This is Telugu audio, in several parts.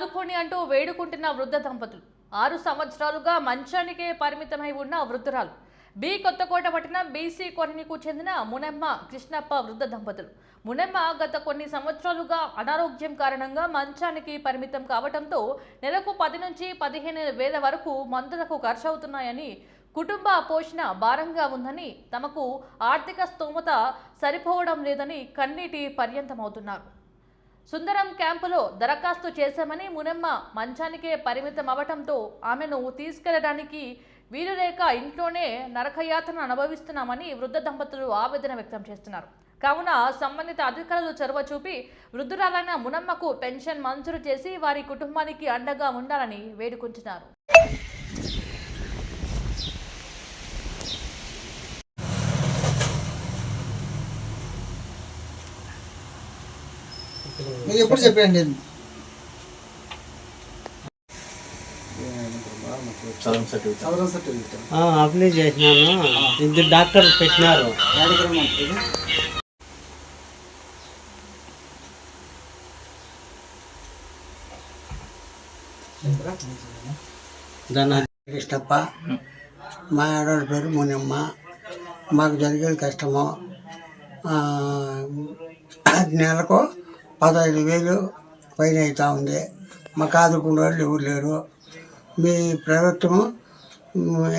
చదువుకొని అంటూ వేడుకుంటున్న వృద్ధ దంపతులు. ఆరు సంవత్సరాలుగా మంచానికే పరిమితమై ఉన్న వృద్ధురాలు. బి కొత్తకోట పట్టిన బీసీ కొరణికు చెందిన మునెమ్మ కృష్ణప్ప వృద్ధ దంపతులు. మునెమ్మ గత కొన్ని సంవత్సరాలుగా అనారోగ్యం కారణంగా మంచానికి పరిమితం కావడంతో నెలకు పది నుంచి పదిహేను వేల వరకు మందులకు ఖర్చు అవుతున్నాయని కుటుంబ పోషణ భారంగా ఉందని తమకు ఆర్థిక స్తోమత సరిపోవడం లేదని కన్నీటి పర్యంతమవుతున్నారు. సుందరం క్యాంపులో దరఖాస్తు చేశామని మునెమ్మ మంచానికే పరిమితం అవటంతో ఆమెను తీసుకెళ్ళడానికి వీలులేక ఇంట్లోనే నరకయాతన అనుభవిస్తున్నామని వృద్ధ దంపతులు ఆవేదన వ్యక్తం చేస్తున్నారు. కావున సంబంధిత అధికారులు చొరవ చూపి వృద్ధురాలైన మునమ్మకు పెన్షన్ మంజూరు చేసి వారి కుటుంబానికి అండగా ఉండాలని వేడుకుంటున్నారు. మీరు ఎప్పుడు చెప్పండి అప్లై చేసినాను. ఇద్దరు డాక్టర్లు పెట్టినారు. కృష్ణప్ప. మా ఆడవాళ్ళ పేరు మునిమ్మ. మాకు జరిగేది కష్టము. ఆ, నెలకు పదహైదు వేలు పైన అవుతా ఉంది. మాకు ఆదుకునే వాళ్ళు ఎవరు లేరు. మీ ప్రభుత్వము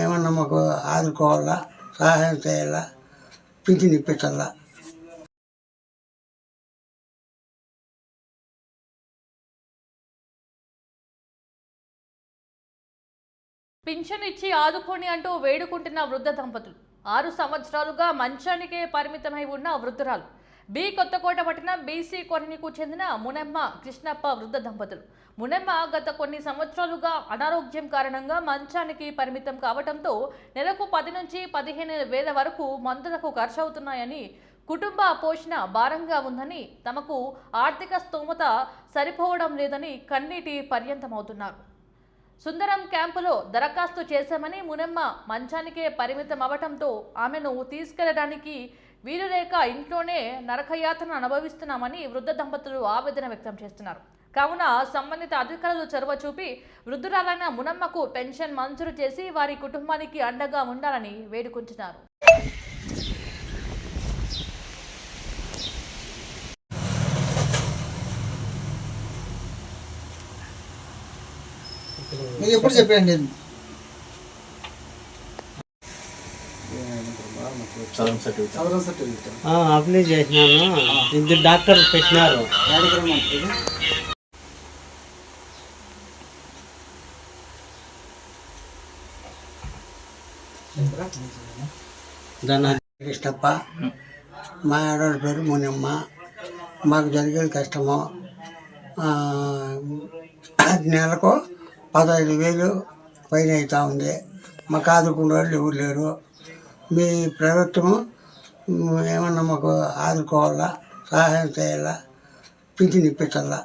ఏమన్నా మాకు ఆదుకోవాలా? సహాయం చేయాలా? పింఛన్ ఇప్పించాలా? పింఛన్ ఇచ్చి ఆదుకొని అంటూ వేడుకుంటున్న వృద్ధ దంపతులు. ఆరు సంవత్సరాలుగా మంచానికే పరిమితమై ఉన్న వృద్ధురాలు. బి కొత్తకోట పట్టణం బీసీ కొరణికు చెందిన మునెమ్మ కృష్ణప్ప వృద్ధ దంపతులు. మునెమ్మ గత కొన్ని సంవత్సరాలుగా అనారోగ్యం కారణంగా మంచానికి పరిమితం కావడంతో నెలకు పది నుంచి పదిహేను వేల వరకు మందులకు ఖర్చు అవుతున్నాయని కుటుంబ పోషణ భారంగా ఉందని తమకు ఆర్థిక స్తోమత సరిపోవడం లేదని కన్నీటి పర్యంతమవుతున్నారు. సుందరం క్యాంపులో దరఖాస్తు చేశామని మునెమ్మ మంచానికే పరిమితం అవటంతో ఆమెను తీసుకెళ్ళడానికి వీలు లేక ఇంట్లోనే నరకయాతన అనుభవిస్తున్నామని వృద్ధ దంపతులు ఆవేదన వ్యక్తం చేస్తున్నారు. కావున సంబంధిత అధికారులు చొరవ చూపి వృద్ధురాలైన మునమ్మకు పెన్షన్ మంజూరు చేసి వారి కుటుంబానికి అండగా ఉండాలని వేడుకుంటున్నారు. మీరు ఎప్పుడు చెప్పండి? అప్లై చేసినాను. ఇద్దరు డాక్టర్లు పెట్టినారు. కృష్ణప్ప. మా ఆడవాళ్ళ పేరు మునిమ్మ. మాకు జరిగేది కష్టము. ఆ, నెలకు పదహైదు వేలు పైన అవుతా ఉంది. మాకు ఆదుకునే వాళ్ళు ఎవరు లేరు. మీ ప్రభుత్వము ఏమన్నా మాకు ఆదుకోవాలా సహాయం చేయాలా పింఛన్ ఇప్పించాలా?